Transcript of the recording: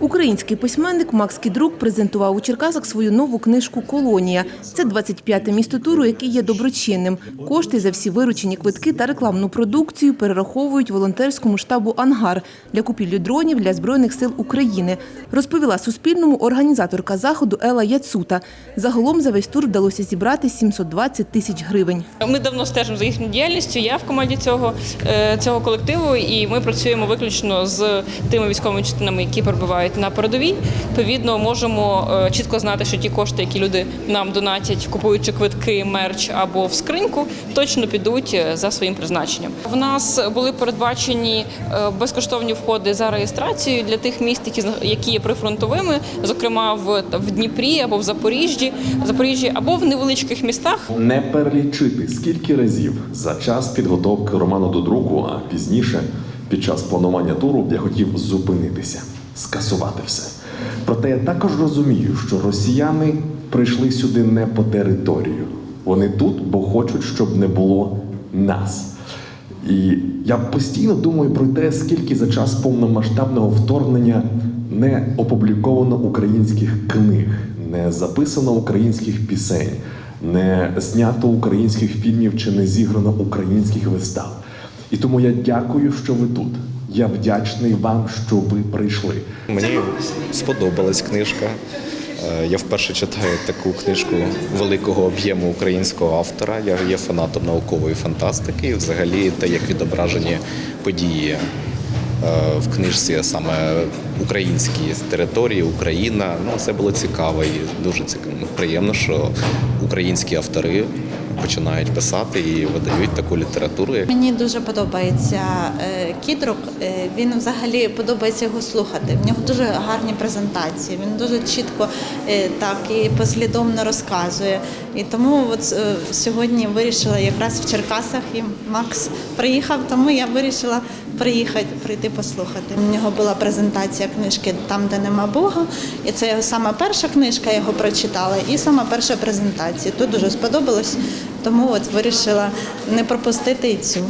Український письменник Макс Кідрук презентував у Черкасах свою нову книжку Колонія. Це 25-те місто туру, який є доброчинним. Кошти за всі виручені квитки та рекламну продукцію перераховують волонтерському штабу Ангар для купівлі дронів для збройних сил України. Розповіла Суспільному організаторка заходу Ела Яцута. Загалом за весь тур вдалося зібрати 720 тисяч гривень. Ми давно стежимо за їхньою діяльністю. Я в команді цього, е, цього колективу, і ми працюємо виключно з тими військовими частинами, які перебувають на передовій. Відповідно, можемо е, чітко знати, що ті кошти, які люди нам донатять, купуючи квитки, мерч або в скриньку, точно підуть е, за своїм призначенням. В нас були передбачені е, безкоштовні входи за реєстрацію для тих міст, які які є прифронтовими, зокрема в, в Дніпрі або в Запоріжжі, Запоріжжі, або в невеличких містах. Не перелічити скільки разів за час підготовки роману до друку, а пізніше під час планування туру я хотів зупинитися, скасувати все. Проте я також розумію, що росіяни прийшли сюди не по територію. Вони тут, бо хочуть, щоб не було нас. І я постійно думаю про те, скільки за час повномасштабного вторгнення не опубліковано українських книг, не записано українських пісень, не знято українських фільмів чи не зіграно українських вистав. І тому я дякую, що ви тут. Я вдячний вам, що ви прийшли. Мені сподобалась книжка. Е, Я вперше читаю таку книжку великого об'єму українського автора. Я є фанатом наукової фантастики. І взагалі те, як відображені події е, в книжці, саме українські території, Україна. Ну це було цікаво і дуже цікаво. Приємно, що українські автори починають писати і видають таку літературу. Мені дуже подобається е, кідрук. Е, Він взагалі подобається його слухати. В нього дуже гарні презентації. Він дуже чітко е, так і послідовно розказує. І тому от сьогодні вирішила якраз в Черкасах і Макс приїхав, тому я вирішила приїхати, прийти послухати. У нього була презентація книжки Там, де нема Бога. І це його сама перша книжка, я його прочитала, і сама перша презентація. Тут дуже сподобалось, тому от вирішила не пропустити і цю.